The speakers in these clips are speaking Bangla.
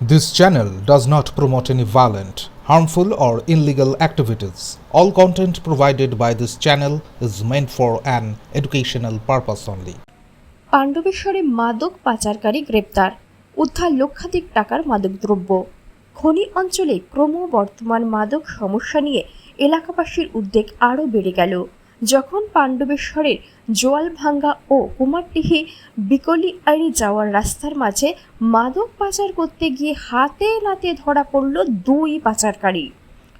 This channel does not promote any violent, harmful, or illegal activities. All content provided by this channel is meant for an educational purpose only. পাণ্ডবেশ্বরে মাদক পাচারকারী গ্রেপ্তার উদ্ধার লক্ষাধিক টাকার মাদকদ্রব্য খনি অঞ্চলে ক্রমবর্ধমান মাদক সমস্যা নিয়ে এলাকাবাসীর উদ্বেগ আরও বেড়ে গেল যখন পাণ্ডবেশ্বরের জোয়ালভাঙ্গা ও কুমারটিহি বিকলিয়ারি যাওয়ার রাস্তার মাঝে মাদক পাচার করতে গিয়ে হাতে নাতে ধরা পড়ল দুই পাচারকারী।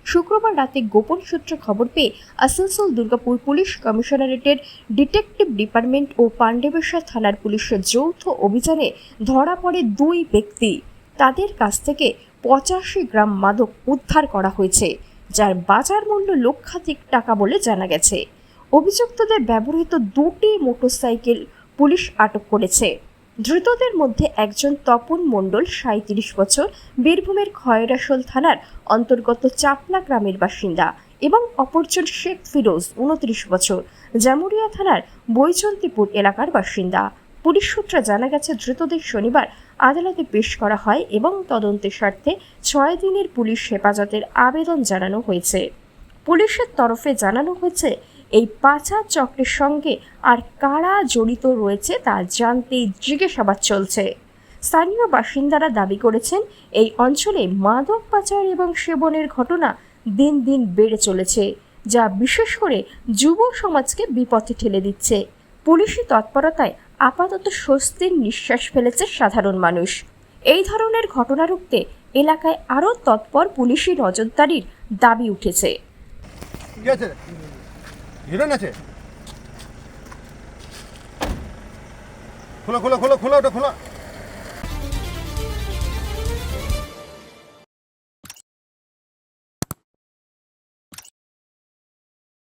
শুক্রবার রাতে গোপন সূত্রে খবর পেয়ে আসানসোল দুর্গাপুর পুলিশ কমিশনারেটের ডিটেকটিভ ডিপার্টমেন্ট ও পাণ্ডবেশ্বর থানার পুলিশের যৌথ অভিযানে ধরা পড়ে দুই ব্যক্তি। তাদের কাছ থেকে পঁচাশি গ্রাম মাদক উদ্ধার করা হয়েছে, যার বাজার মূল্য লক্ষাধিক টাকা বলে জানা গেছে। অভিযুক্তদের ব্যবহৃত দুটি মোটরসাইকেল পুলিশ আটক করেছে। ধৃতদের মধ্যে একজন তপন মণ্ডল সাঁত্রিশ বছর, বীরভূমের খয়রাসোল থানার অন্তর্গত চাপনা গ্রামের বাসিন্দা এবং অপরজন শেখ ফিরোজ, উনত্রিশ বছর, জামুরিয়া থানার বৈজন্তীপুর এলাকার বাসিন্দা। পুলিশ সূত্রে জানা গেছে, ধৃতদের শনিবার আদালতে পেশ করা হয় এবং তদন্তের স্বার্থে ছয় দিনের পুলিশ হেফাজতের আবেদন জানানো হয়েছে। পুলিশের তরফে জানানো হয়েছে এই পাচার চক্রের সঙ্গে আর কারা জড়িত রয়েছে তা জানতে জিজ্ঞাসাবাদ চলছে। স্থানীয় বাসিন্দারা দাবি করেছেন, এই অঞ্চলে মাদক পাচার এবং সেবনের ঘটনা দিন দিন বেড়ে চলেছে, যা বিশেষ করে যুব সমাজকে বিপথে ঠেলে দিচ্ছে। পুলিশি তৎপরতায় আপাতত স্বস্তির নিঃশ্বাস ফেলেছে সাধারণ মানুষ। এই ধরনের ঘটনা রুখতে এলাকায় আরও তৎপর পুলিশি নজরদারির দাবি উঠেছে। হিরোইন আছে। খোলা খোলা খোলা খোলো ওটা খোলো।